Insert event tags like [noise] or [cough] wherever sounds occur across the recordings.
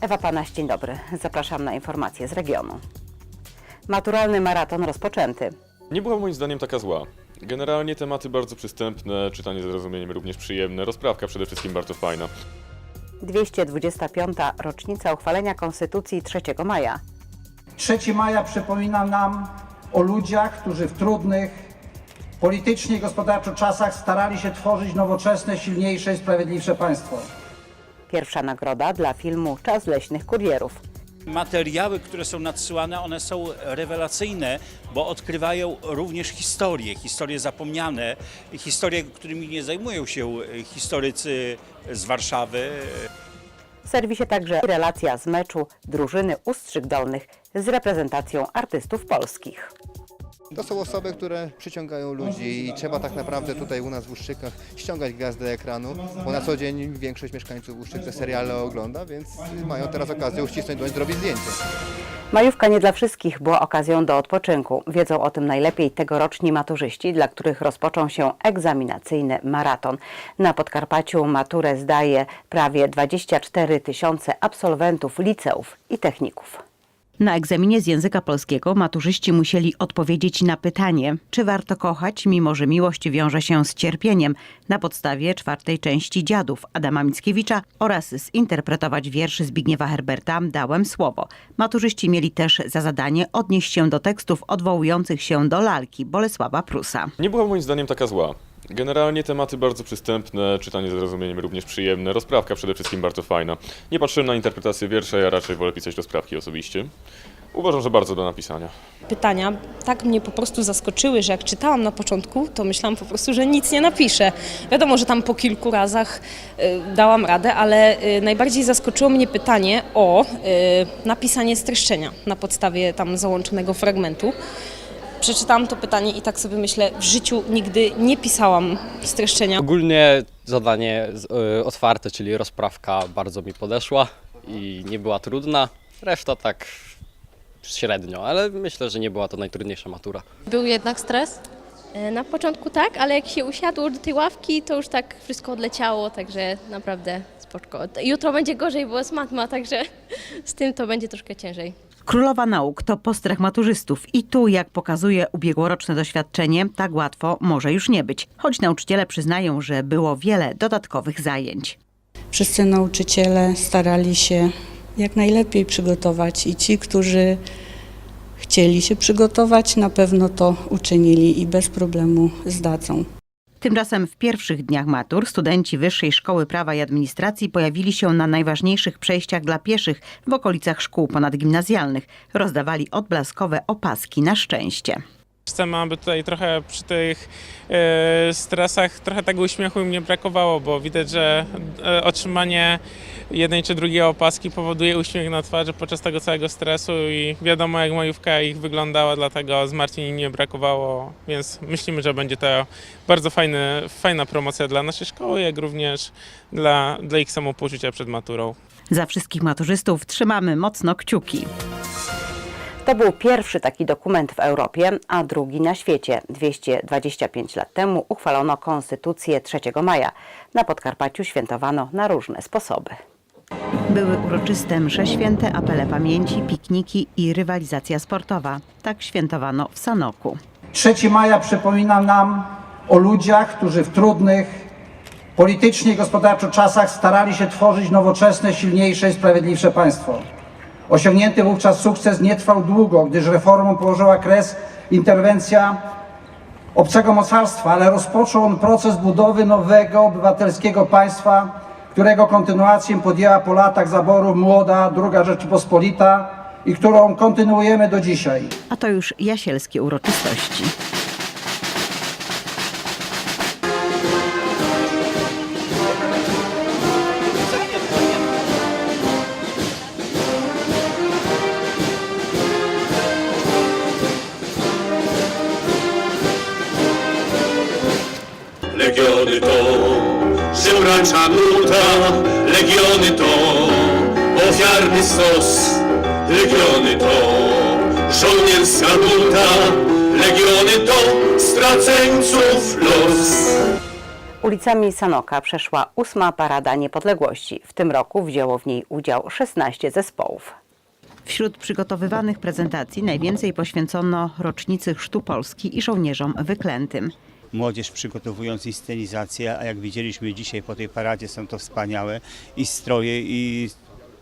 Ewa Panaś, dzień dobry. Zapraszam na informacje z regionu. Maturalny maraton rozpoczęty. Nie była moim zdaniem taka zła. Generalnie tematy bardzo przystępne, czytanie z zrozumieniem również przyjemne, rozprawka przede wszystkim bardzo fajna. 225. rocznica uchwalenia Konstytucji 3 maja. 3 maja przypomina nam o ludziach, którzy w trudnych politycznie i gospodarczo czasach starali się tworzyć nowoczesne, silniejsze i sprawiedliwsze państwo. Pierwsza nagroda dla filmu Czas leśnych kurierów. Materiały, które są nadsyłane, one są rewelacyjne, bo odkrywają również historie, historie zapomniane, historie, którymi nie zajmują się historycy z Warszawy. W serwisie także relacja z meczu drużyny Ustrzyk Dolnych z reprezentacją artystów polskich. To są osoby, które przyciągają ludzi i trzeba tak naprawdę tutaj u nas w Łuszczykach ściągać gwiazdę ekranu, bo na co dzień większość mieszkańców Łuszczyk te seriale ogląda, więc mają teraz okazję uścisnąć dłoń, zrobić zdjęcie. Majówka nie dla wszystkich była okazją do odpoczynku. Wiedzą o tym najlepiej tegoroczni maturzyści, dla których rozpoczął się egzaminacyjny maraton. Na Podkarpaciu maturę zdaje prawie 24 tysiące absolwentów liceów i techników. Na egzaminie z języka polskiego maturzyści musieli odpowiedzieć na pytanie, czy warto kochać, mimo że miłość wiąże się z cierpieniem, na podstawie czwartej części Dziadów Adama Mickiewicza oraz zinterpretować wiersz Zbigniewa Herberta Dałem słowo. Maturzyści mieli też za zadanie odnieść się do tekstów odwołujących się do lalki Bolesława Prusa. Nie była moim zdaniem taka zła. Generalnie tematy bardzo przystępne, czytanie z zrozumieniem również przyjemne, rozprawka przede wszystkim bardzo fajna. Nie patrzyłem na interpretację wiersza, ja raczej wolę pisać rozprawki osobiście. Uważam, że bardzo do napisania. pytania tak mnie po prostu zaskoczyły, że jak czytałam na początku, to myślałam po prostu, że nic nie napiszę. Wiadomo, że tam po kilku razach y, dałam radę, ale y, najbardziej zaskoczyło mnie pytanie o y, napisanie streszczenia na podstawie tam załączonego fragmentu. Przeczytałam to pytanie i tak sobie myślę, w życiu nigdy nie pisałam streszczenia. Ogólnie zadanie y, otwarte, czyli rozprawka bardzo mi podeszła i nie była trudna. Reszta tak średnio, ale myślę, że nie była to najtrudniejsza matura. Był jednak stres? E, Na początku tak, ale jak się usiadło do tej ławki, to już tak wszystko odleciało, także naprawdę spoczko. Jutro będzie gorzej, bo jest matma, także [laughs] z tym to będzie troszkę ciężej. Królowa nauk to postrach maturzystów i tu, jak pokazuje ubiegłoroczne doświadczenie, tak łatwo może już nie być. Choć nauczyciele przyznają, że było wiele dodatkowych zajęć. Wszyscy nauczyciele starali się jak najlepiej przygotować i ci, którzy chcieli się przygotować, na pewno to uczynili i bez problemu zdadzą. Tymczasem w pierwszych dniach matur studenci Wyższej Szkoły Prawa i Administracji pojawili się na najważniejszych przejściach dla pieszych w okolicach szkół ponadgimnazjalnych. Rozdawali odblaskowe opaski na szczęście. Chcemy, aby tutaj trochę przy tych e, stresach trochę tego uśmiechu im nie brakowało, bo widać, że e, otrzymanie jednej czy drugiej opaski powoduje uśmiech na twarzy podczas tego całego stresu i wiadomo jak majówka ich wyglądała, dlatego zmartwień im nie brakowało, więc myślimy, że będzie to bardzo fajny, fajna promocja dla naszej szkoły, jak również dla, dla ich samopoczucia przed maturą. Za wszystkich maturzystów trzymamy mocno kciuki. To był pierwszy taki dokument w Europie, a drugi na świecie. 225 lat temu uchwalono Konstytucję 3 maja. Na Podkarpaciu świętowano na różne sposoby. Były uroczyste msze święte, apele pamięci, pikniki i rywalizacja sportowa. Tak świętowano w Sanoku. 3 maja przypomina nam o ludziach, którzy w trudnych politycznie i gospodarczo czasach starali się tworzyć nowoczesne, silniejsze i sprawiedliwsze państwo. Osiągnięty wówczas sukces nie trwał długo, gdyż reformą położyła kres interwencja obcego mocarstwa, ale rozpoczął on proces budowy nowego, obywatelskiego państwa, którego kontynuację podjęła po latach zaborów młoda II Rzeczypospolita i którą kontynuujemy do dzisiaj. A to już jasielskie uroczystości. Żebrancza nuta, legiony to ofiarny stos, legiony to żołnierska buta, legiony to straceńców los. Ulicami Sanoka przeszła ósma Parada Niepodległości. W tym roku wzięło w niej udział 16 zespołów. Wśród przygotowywanych prezentacji najwięcej poświęcono rocznicy Chrztu Polski i żołnierzom wyklętym. Młodzież przygotowując inscenizację, a jak widzieliśmy dzisiaj po tej paradzie są to wspaniałe i stroje i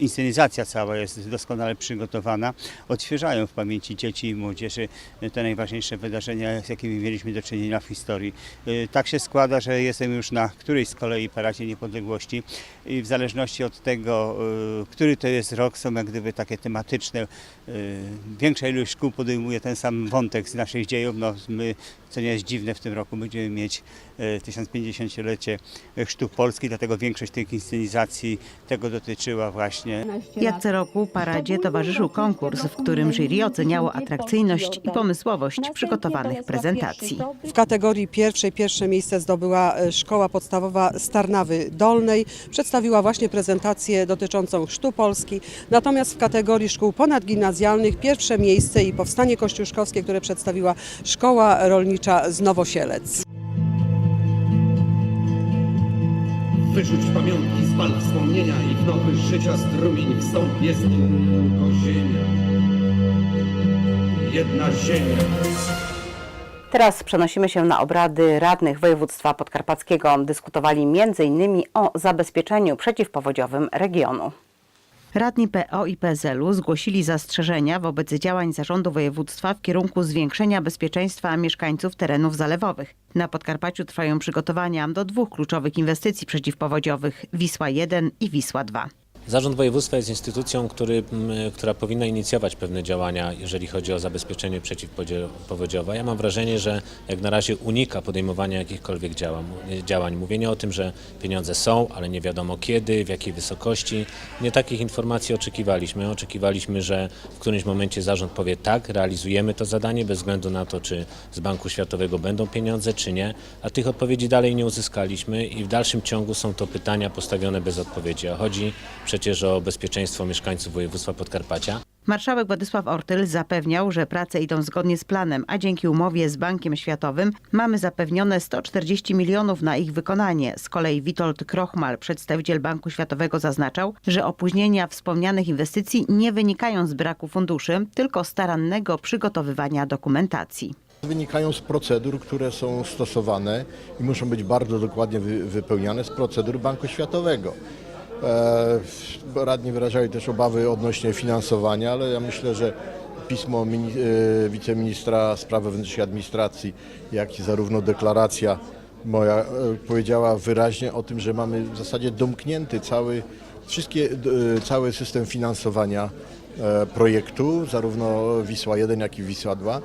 inscenizacja cała jest doskonale przygotowana. Odświeżają w pamięci dzieci i młodzieży te najważniejsze wydarzenia, z jakimi mieliśmy do czynienia w historii. Y, Tak się składa, że jestem już na którejś z kolei paradzie niepodległości i w zależności od tego, y, który to jest rok, są jak gdyby takie tematyczne. Y, Większa ilość szkół podejmuje ten sam wątek z naszych dziejów. No, my, co nie jest dziwne, w tym roku będziemy mieć e, 1050-lecie Chrztu Polski, dlatego większość tych inscenizacji tego dotyczyła właśnie. Jak co roku paradzie towarzyszył konkurs, w którym jury oceniało atrakcyjność i pomysłowość przygotowanych prezentacji. W kategorii pierwszej pierwsze miejsce zdobyła e, Szkoła Podstawowa Starnawy Dolnej. Przedstawiła właśnie prezentację dotyczącą Chrztu Polski. Natomiast w kategorii szkół ponadgimnazjalnych pierwsze miejsce i Powstanie Kościuszkowskie, które przedstawiła Szkoła Rolnicza z Nowosielec. Wyrzuć pamiątki, spal wspomnienia i w nowy życia strumień wstąp jest tylko ziemia. Jedna ziemia. Teraz przenosimy się na obrady radnych województwa podkarpackiego. Dyskutowali m.in. o zabezpieczeniu przeciwpowodziowym regionu. Radni PO i PSL-u zgłosili zastrzeżenia wobec działań zarządu województwa w kierunku zwiększenia bezpieczeństwa mieszkańców terenów zalewowych. Na Podkarpaciu trwają przygotowania do dwóch kluczowych inwestycji przeciwpowodziowych Wisła 1 i Wisła 2. Zarząd Województwa jest instytucją, który, która powinna inicjować pewne działania, jeżeli chodzi o zabezpieczenie przeciwpowodziowe. Ja mam wrażenie, że jak na razie unika podejmowania jakichkolwiek działań. działań. Mówienie o tym, że pieniądze są, ale nie wiadomo kiedy, w jakiej wysokości. Nie takich informacji oczekiwaliśmy. Oczekiwaliśmy, że w którymś momencie zarząd powie tak, realizujemy to zadanie bez względu na to, czy z Banku Światowego będą pieniądze, czy nie. A tych odpowiedzi dalej nie uzyskaliśmy i w dalszym ciągu są to pytania postawione bez odpowiedzi. A chodzi przecież o bezpieczeństwo mieszkańców województwa Podkarpacia. Marszałek Władysław Ortyl zapewniał, że prace idą zgodnie z planem, a dzięki umowie z Bankiem Światowym mamy zapewnione 140 milionów na ich wykonanie. Z kolei Witold Krochmal, przedstawiciel Banku Światowego, zaznaczał, że opóźnienia wspomnianych inwestycji nie wynikają z braku funduszy, tylko starannego przygotowywania dokumentacji. Wynikają z procedur, które są stosowane i muszą być bardzo dokładnie wy, wypełniane z procedur Banku Światowego. E, radni wyrażali też obawy odnośnie finansowania, ale ja myślę, że pismo e, wiceministra spraw wewnętrznych i administracji, jak i zarówno deklaracja moja e, powiedziała wyraźnie o tym, że mamy w zasadzie domknięty cały, wszystkie, cały system finansowania projektu, zarówno Wisła 1, jak i Wisła 2.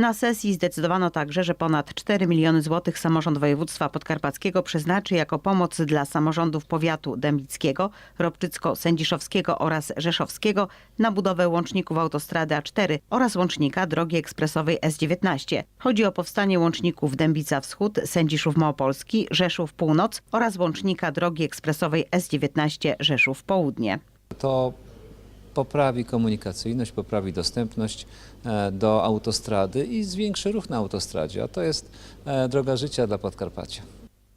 Na sesji zdecydowano także, że ponad 4 miliony złotych samorząd województwa podkarpackiego przeznaczy jako pomoc dla samorządów powiatu dębickiego, ropczycko-sędziszowskiego oraz rzeszowskiego na budowę łączników autostrady A4 oraz łącznika drogi ekspresowej S19. Chodzi o powstanie łączników Dębica Wschód, Sędziszów Małopolski, Rzeszów Północ oraz łącznika drogi ekspresowej S19 Rzeszów Południe. To poprawi komunikacyjność, poprawi dostępność do autostrady i zwiększy ruch na autostradzie, a to jest e, droga życia dla Podkarpacia.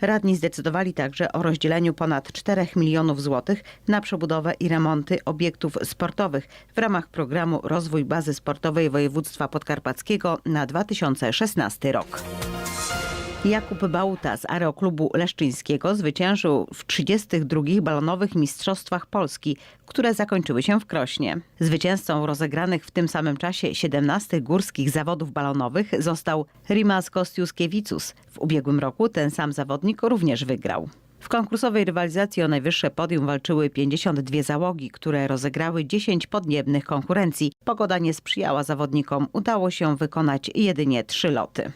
Radni zdecydowali także o rozdzieleniu ponad 4 milionów złotych na przebudowę i remonty obiektów sportowych w ramach programu Rozwój Bazy Sportowej Województwa Podkarpackiego na 2016 rok. Jakub Bauta z Aeroklubu Leszczyńskiego zwyciężył w 32 balonowych Mistrzostwach Polski, które zakończyły się w Krośnie. Zwycięzcą rozegranych w tym samym czasie 17 górskich zawodów balonowych został Rimas Kostiuskiewicus. W ubiegłym roku ten sam zawodnik również wygrał. W konkursowej rywalizacji o najwyższe podium walczyły 52 załogi, które rozegrały 10 podniebnych konkurencji. Pogoda nie sprzyjała zawodnikom, udało się wykonać jedynie trzy loty.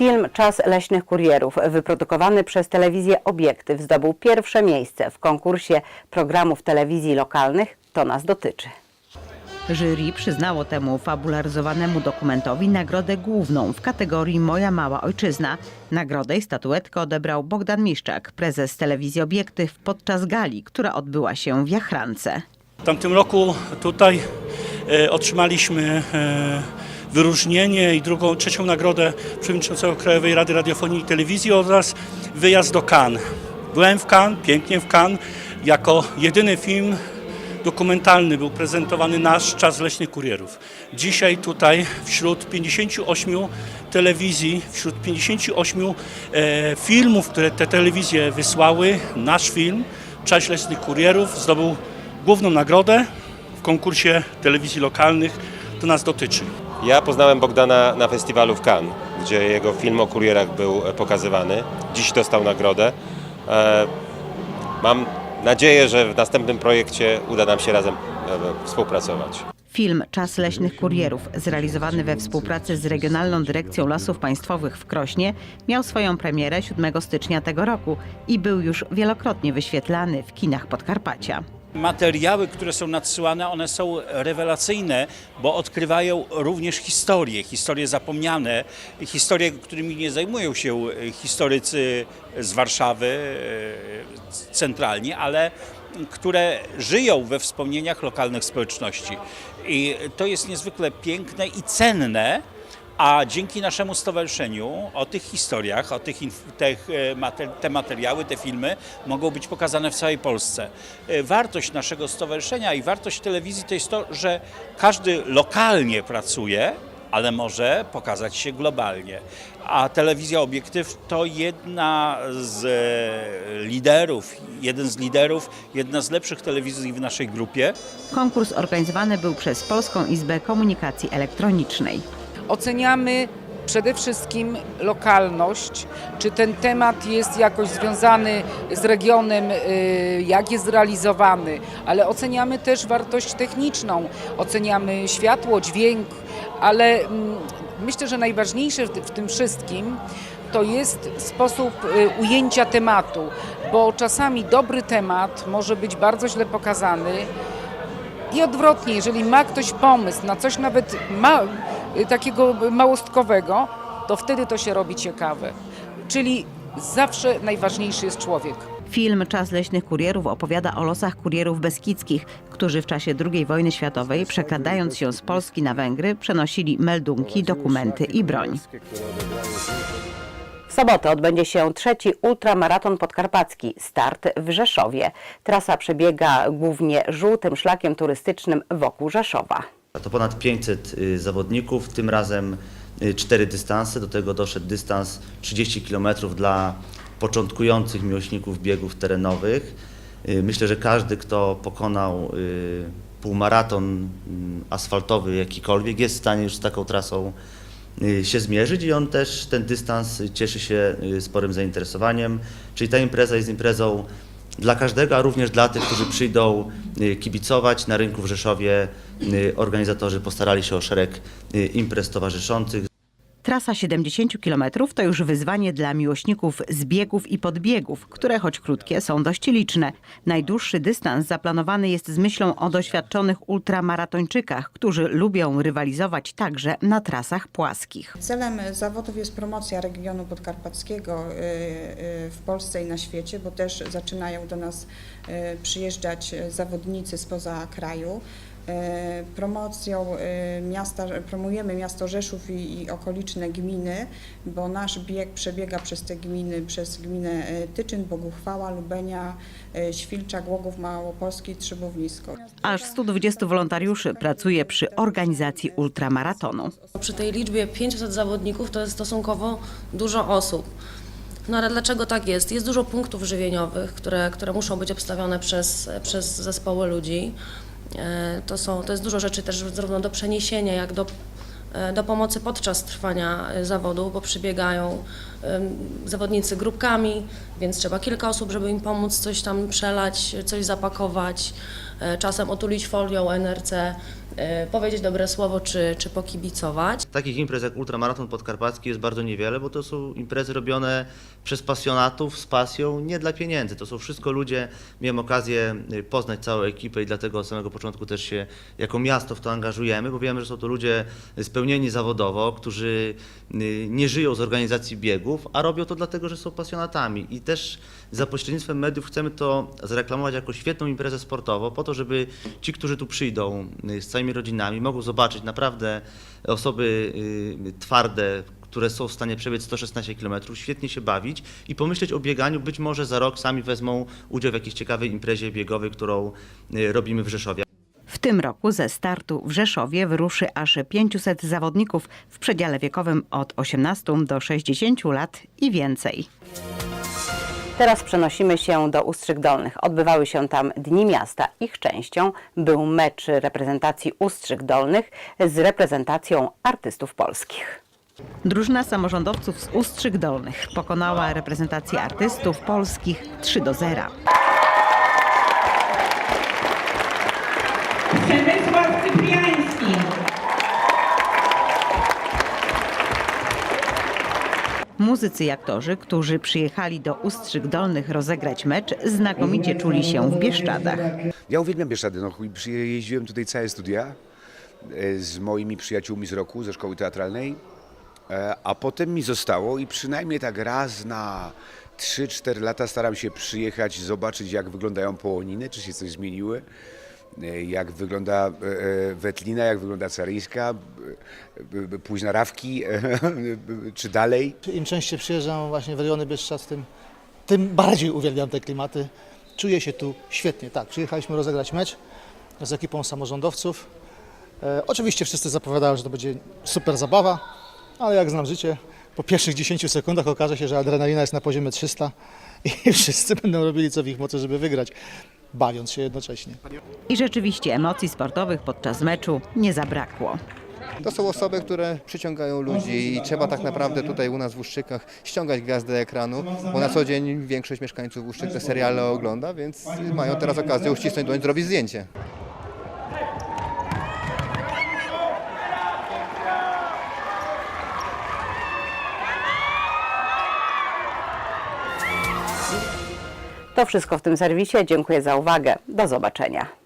Film Czas leśnych kurierów, wyprodukowany przez telewizję Obiektyw, zdobył pierwsze miejsce w konkursie programów telewizji lokalnych To nas dotyczy. Jury przyznało temu fabularyzowanemu dokumentowi nagrodę główną w kategorii Moja Mała Ojczyzna. Nagrodę i statuetkę odebrał Bogdan Miszczak, prezes telewizji Obiektyw podczas gali, która odbyła się w Jachrance. W tamtym roku tutaj e, otrzymaliśmy e, wyróżnienie i drugą, trzecią nagrodę przewodniczącego Krajowej Rady Radiofonii i Telewizji oraz wyjazd do Cannes. Byłem w Cannes, pięknie w Cannes, jako jedyny film dokumentalny był prezentowany nasz Czas Leśnych Kurierów. Dzisiaj tutaj wśród 58 telewizji, wśród 58 e, filmów, które te telewizje wysłały, nasz film Czas Leśnych Kurierów zdobył główną nagrodę w konkursie telewizji lokalnych. To nas dotyczy. Ja poznałem Bogdana na festiwalu w Cannes, gdzie jego film o kurierach był e, pokazywany. Dziś dostał nagrodę. E, Mam nadzieję, że w następnym projekcie uda nam się razem e, współpracować. Film Czas Leśnych Kurierów, zrealizowany we współpracy z Regionalną Dyrekcją Lasów Państwowych w Krośnie, miał swoją premierę 7 stycznia tego roku i był już wielokrotnie wyświetlany w kinach Podkarpacia. Materiały, które są nadsyłane, one są rewelacyjne, bo odkrywają również historie, historie zapomniane, historie, którymi nie zajmują się historycy z Warszawy e, centralnie, ale które żyją we wspomnieniach lokalnych społeczności. I to jest niezwykle piękne i cenne, a dzięki naszemu stowarzyszeniu o tych historiach, o tych, tych e, te materiały, te filmy mogą być pokazane w całej Polsce. E, Wartość naszego stowarzyszenia i wartość telewizji to jest to, że każdy lokalnie pracuje, ale może pokazać się globalnie. A telewizja Obiektyw to jedna z e, liderów, jeden z liderów, jedna z lepszych telewizji w naszej grupie. Konkurs organizowany był przez Polską Izbę Komunikacji Elektronicznej. Oceniamy przede wszystkim lokalność, czy ten temat jest jakoś związany z regionem, y, jak jest realizowany, ale oceniamy też wartość techniczną, oceniamy światło, dźwięk, ale mm, myślę, że najważniejsze w, tym wszystkim to jest sposób y, ujęcia tematu, bo czasami dobry temat może być bardzo źle pokazany, i odwrotnie, jeżeli ma ktoś pomysł na coś nawet ma, takiego małostkowego, to wtedy to się robi ciekawe. Czyli zawsze najważniejszy jest człowiek. Film Czas Leśnych Kurierów opowiada o losach kurierów beskidzkich, którzy w czasie II wojny światowej, przekradając się z Polski na Węgry, przenosili meldunki, dokumenty i broń. W sobotę odbędzie się trzeci ultramaraton podkarpacki, start w Rzeszowie. Trasa przebiega głównie żółtym szlakiem turystycznym wokół Rzeszowa. To ponad 500 y, zawodników, tym razem y, cztery dystanse. Do tego doszedł dystans 30 km dla początkujących miłośników biegów terenowych. Y, Myślę, że każdy, kto pokonał półmaraton mm, asfaltowy jakikolwiek, jest w stanie już z taką trasą się zmierzyć i on też ten dystans cieszy się sporym zainteresowaniem. Czyli ta impreza jest imprezą dla każdego, a również dla tych, którzy przyjdą y, kibicować. Na rynku w Rzeszowie y, organizatorzy postarali się o szereg y, imprez towarzyszących. Trasa 70 km to już wyzwanie dla miłośników zbiegów i podbiegów, które choć krótkie są dość liczne. Najdłuższy dystans zaplanowany jest z myślą o doświadczonych ultramaratończykach, którzy lubią rywalizować także na trasach płaskich. Celem zawodów jest promocja regionu podkarpackiego y, y, w Polsce i na świecie, bo też zaczynają do nas y, przyjeżdżać zawodnicy spoza kraju. Y, Promocją y, miasta, promujemy miasto Rzeszów i, i okoliczne gminy, bo nasz bieg przebiega przez te gminy, przez gminę y, Tyczyn, Boguchwała, Lubenia, Świlcza, Głogów Małopolski, Trzybownisko. Aż 120 wolontariuszy pracuje przy organizacji ultramaratonu. Przy tej liczbie 500 zawodników to jest stosunkowo dużo osób. No ale dlaczego tak jest? Jest dużo punktów żywieniowych, które, które muszą być obstawione przez, przez zespoły ludzi. E, To, są, to jest dużo rzeczy też zarówno do przeniesienia, jak do, e, do pomocy podczas trwania e, zawodu, bo przybiegają zawodnicy grupkami, więc trzeba kilka osób, żeby im pomóc coś tam przelać, coś zapakować, czasem otulić folią NRC, powiedzieć dobre słowo czy, czy pokibicować. Takich imprez jak Ultramaraton Podkarpacki jest bardzo niewiele, bo to są imprezy robione przez pasjonatów z pasją, nie dla pieniędzy. To są wszystko ludzie, miałem okazję y, poznać całą ekipę i dlatego od samego początku też się jako miasto w to angażujemy, bo wiemy, że są to ludzie spełnieni zawodowo, którzy y, nie żyją z organizacji biegów, a robią to dlatego, że są pasjonatami. I też Za pośrednictwem mediów chcemy to zreklamować jako świetną imprezę sportową, po to, żeby ci, którzy tu przyjdą y, z całymi rodzinami, mogą zobaczyć naprawdę osoby y, twarde, które są w stanie przebiec 116 km, świetnie się bawić i pomyśleć o bieganiu. Być może za rok sami wezmą udział w jakiejś ciekawej imprezie biegowej, którą y, robimy w Rzeszowie. W tym roku ze startu w Rzeszowie wyruszy aż 500 zawodników w przedziale wiekowym od 18 do 60 lat i więcej. Teraz przenosimy się do Ustrzyk Dolnych. Odbywały się tam Dni Miasta. Ich częścią był mecz reprezentacji Ustrzyk Dolnych z reprezentacją artystów polskich. Drużyna samorządowców z Ustrzyk Dolnych pokonała reprezentację artystów polskich 3 do 0. Muzycy i aktorzy, którzy przyjechali do Ustrzyk Dolnych rozegrać mecz, znakomicie czuli się w Bieszczadach. Ja uwielbiam Bieszczady. No, jeździłem tutaj całe studia e, z moimi przyjaciółmi z roku, ze szkoły teatralnej, e, a potem mi zostało i przynajmniej tak raz na 3-4 lata staram się przyjechać, zobaczyć jak wyglądają połoniny, czy się coś zmieniły, jak wygląda e, e, Wetlina, jak wygląda Caryjska, e, e, późna Rawki, czy dalej. Im częściej przyjeżdżam właśnie w rejony Bieszczad, tym, tym bardziej uwielbiam te klimaty. Czuję się tu świetnie. Tak, przyjechaliśmy rozegrać mecz z ekipą samorządowców. E, oczywiście wszyscy zapowiadają, że to będzie super zabawa, ale jak znam życie, po pierwszych 10 sekundach okaże się, że adrenalina jest na poziomie 300 i [laughs] wszyscy będą robili co w ich mocy, żeby wygrać, bawiąc się jednocześnie. I rzeczywiście emocji sportowych podczas meczu nie zabrakło. To są osoby, które przyciągają ludzi i trzeba tak naprawdę tutaj u nas w Łuszczykach ściągać gwiazdę ekranu, bo na co dzień większość mieszkańców Łuszczyk te seriale ogląda, więc mają teraz okazję uścisnąć dłoń, zrobić zdjęcie. To wszystko w tym serwisie. Dziękuję za uwagę. Do zobaczenia.